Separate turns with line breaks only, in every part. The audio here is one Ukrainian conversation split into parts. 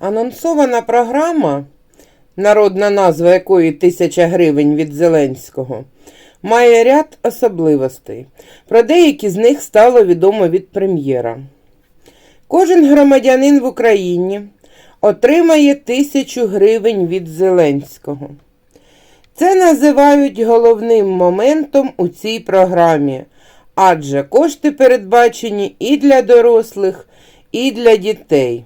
Анонсована програма, народна назва якої тисяча гривень від Зеленського, має ряд особливостей. Про деякі з них стало відомо від прем'єра. Кожен громадянин в Україні отримає тисячу гривень від Зеленського. Це називають головним моментом у цій програмі, адже кошти передбачені і для дорослих, і для дітей.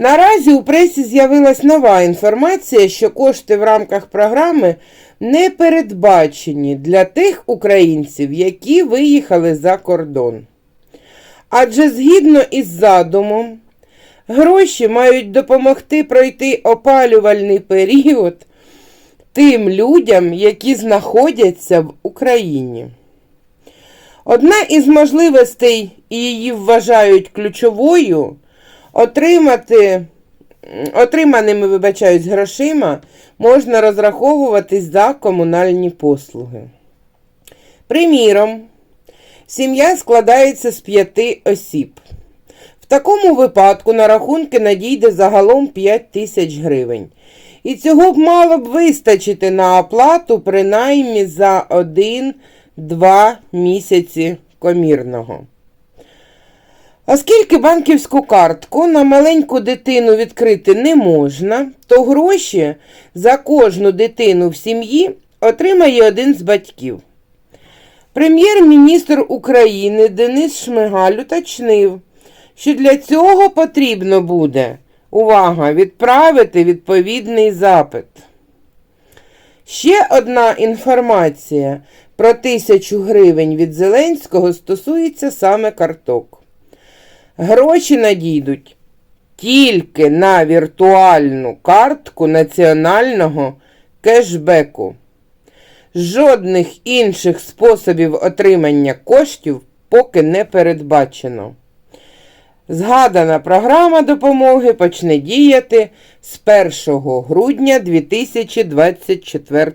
Наразі у пресі з'явилась нова інформація, що кошти в рамках програми не передбачені для тих українців, які виїхали за кордон. Адже згідно із задумом, гроші мають допомогти пройти опалювальний період тим людям, які знаходяться в Україні. Одна із можливостей, і її вважають ключовою, отримати, отриманими, вибачаюсь, грошима можна розраховуватись за комунальні послуги. Приміром, сім'я складається з п'яти осіб. В такому випадку на рахунки надійде загалом 5 тисяч гривень. І цього б мало б вистачити на оплату принаймні за 1-2 місяці комірного. Оскільки банківську картку на маленьку дитину відкрити не можна, то гроші за кожну дитину в сім'ї отримає один з батьків. Прем'єр-міністр України Денис Шмигаль уточнив, що для цього потрібно буде, увага, відправити відповідний запит. Ще одна інформація про тисячу гривень від Зеленського стосується саме карток. Гроші надійдуть тільки на віртуальну картку національного кешбеку. Жодних інших способів отримання коштів поки не передбачено. Згадана програма допомоги почне діяти з 1 грудня 2024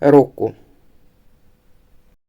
року.